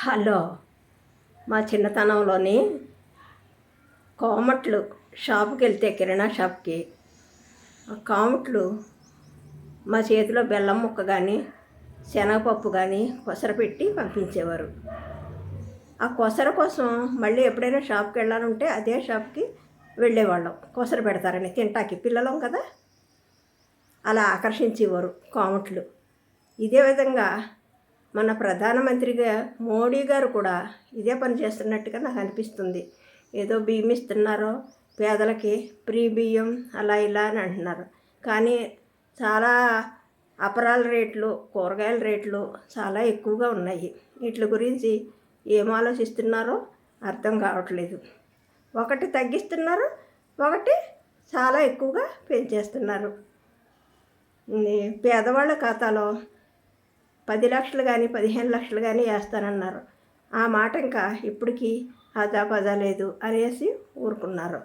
Hello మా చిన్నతనంలోని కోమట్లు షాపుకి వెళ్తే కిరాణా షాప్కి. ఆ కోమట్లు మా చేతిలో బెల్లం ముక్క కానీ శనగపప్పు కానీ కొసర పెట్టి పంపించేవారు. ఆ కొసర కోసం మళ్ళీ ఎప్పుడైనా షాప్కి వెళ్ళాలంటే అదే షాప్కి వెళ్ళేవాళ్ళం. కొసర పెడతారని తింటాకి పిల్లలం కదా? అలా ఆకర్షించేవారు కోమట్లు. ఇదే విధంగా మన ప్రధానమంత్రిగా మోడీ గారు కూడా ఇదే పని చేస్తున్నట్టుగా నాకు అనిపిస్తుంది. ఏదో బియ్యం ఇస్తున్నారో పేదలకి ప్రీ బియ్యం అలా ఇలా అని అంటున్నారు. కానీ చాలా అపరాల రేట్లు కూరగాయల రేట్లు చాలా ఎక్కువగా ఉన్నాయి. వీటి గురించి ఏం ఆలోచిస్తున్నారో అర్థం కావట్లేదు. ఒకటి తగ్గిస్తున్నారు ఒకటి చాలా ఎక్కువగా పెంచేస్తున్నారు. పేదవాళ్ళ ఖాతాలో పది లక్షలు కానీ పదిహేను లక్షలు కానీ వేస్తానన్నారు. ఆ మాట ఇంకా ఇప్పటికీ ఆజాపజా లేదు అనేసి ఊరుకున్నారు.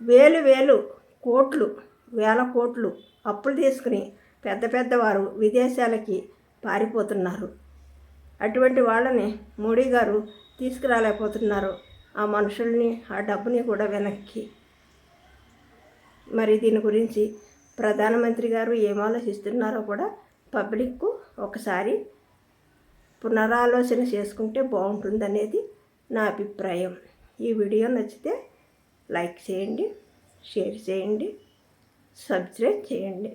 వేలు వేలు కోట్లు వేల కోట్లు అప్పులు తీసుకుని పెద్ద పెద్దవారు విదేశాలకి పారిపోతున్నారు. అటువంటి వాళ్ళని మోడీ గారు తీసుకురాలేకపోతున్నారు. ఆ మనుషుల్ని ఆ డబ్బుని కూడా వెనక్కి. మరి దీని గురించి ప్రధానమంత్రి గారు ఏం ఆలోచిస్తున్నారో కూడా పబ్లిక్కు ఒకసారి పునరాలోచన చేసుకుంటే బాగుంటుందనేది నా అభిప్రాయం. ఈ వీడియో నచ్చితే లైక్ చేయండి షేర్ చేయండి సబ్స్క్రైబ్ చేయండి.